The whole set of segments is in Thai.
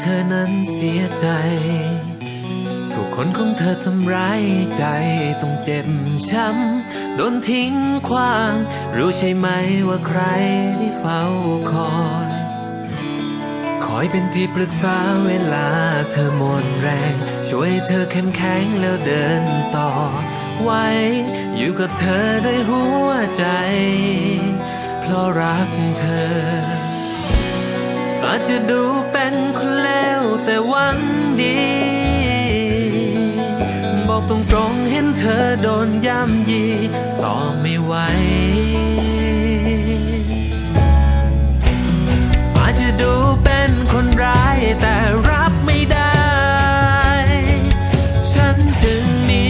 เธอนั้นเสียใจ ถูกคนของเธอทำร้ายใจต้องเจ็บช้ำโดนทิ้งขว้าง รู้ใช่ไหมว่าใครที่เฝ้าคอยคอยเป็นที่ปรึกษาเวลาเธอหมดแรง ช่วยเธอเข้มแข็งแล้วเดินต่อ ไว้ อยู่กับเธอด้วยหัวใจ เพราะรักเธออาจจะดูเป็น บอกตรงเห็นเธอโดนย่ำยี ต่อไม่ไหวอาจจะดูเป็นคนร้ายแต่รับไม่ได้ ฉันจึงมี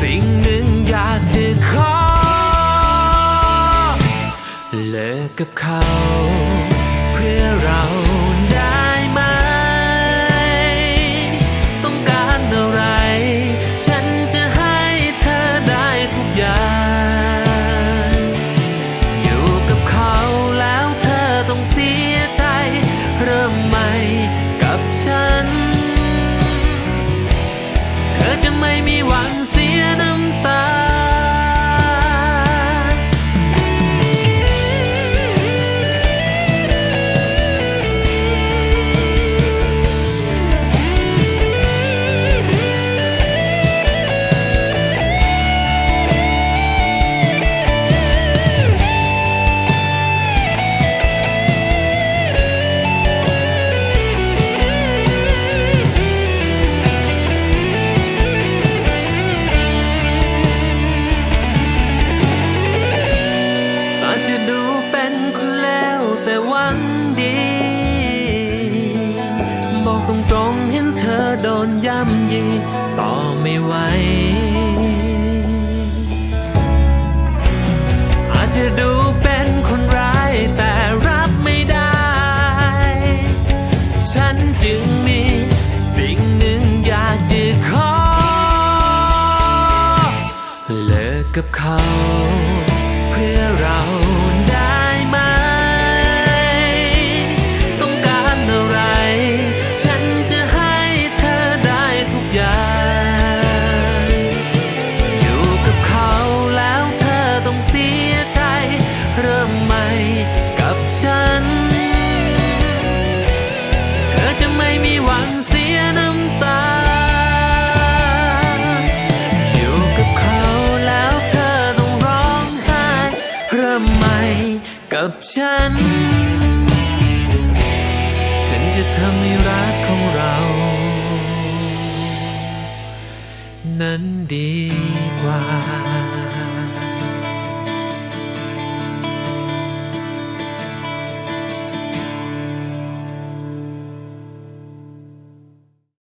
สิ่งหนึ่งอยากจะขอเลิกกับเขา บอกตรงๆเห็นเธอโดนย่ำยี ต่อไม่ไหว อาจจะดูเป็นคนร้ายแต่รับไม่ได้ ฉันจึงมีสิ่งหนึ่งอยากจะขอ เลิกกับเขา กับฉัน ฉันจะทำให้รักของเรา นั้นดีกว่า